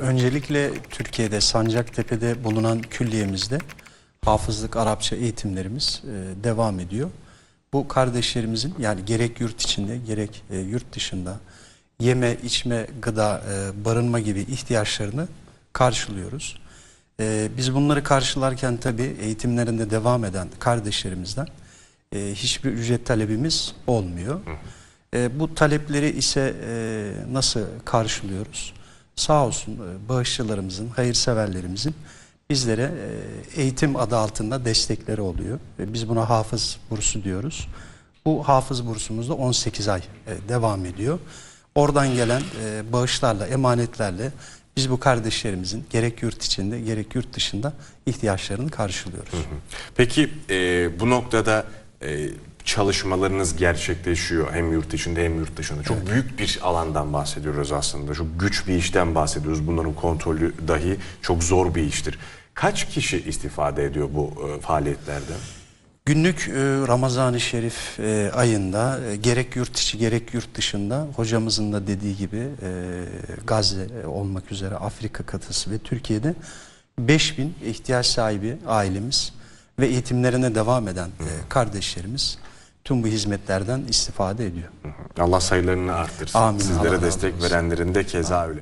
Öncelikle Türkiye'de Sancaktepe'de bulunan külliyemizde hafızlık Arapça eğitimlerimiz e, devam ediyor. Bu kardeşlerimizin yani gerek yurt içinde gerek e, yurt dışında yeme, içme, gıda, e, barınma gibi ihtiyaçlarını karşılıyoruz. E, biz bunları karşılarken tabii eğitimlerinde devam eden kardeşlerimizden e, hiçbir ücret talebimiz olmuyor. E, bu talepleri ise e, nasıl karşılıyoruz? Sağ olsun e, bağışçılarımızın, hayırseverlerimizin bizlere e, eğitim adı altında destekleri oluyor. Ve biz buna hafız bursu diyoruz. Bu hafız bursumuz da 18 ay e, devam ediyor. Oradan gelen e, bağışlarla, emanetlerle biz bu kardeşlerimizin gerek yurt içinde gerek yurt dışında ihtiyaçlarını karşılıyoruz. Peki e, bu noktada e, çalışmalarınız gerçekleşiyor hem yurt içinde hem yurt dışında. Çok büyük bir alandan bahsediyoruz aslında. Çok güç bir işten bahsediyoruz. Bunların kontrolü dahi çok zor bir iştir. Kaç kişi istifade ediyor bu e, faaliyetlerden? Günlük e, Ramazan-ı Şerif e, ayında e, gerek yurt içi gerek yurt dışında hocamızın da dediği gibi Gazze olmak üzere Afrika kıtası ve Türkiye'de 5000 ihtiyaç sahibi ailemiz ve eğitimlerine devam eden kardeşlerimiz tüm bu hizmetlerden istifade ediyor. Allah sayılarını arttırsın. Amin. Allah Sizlere razı destek verenlerin de keza öyle.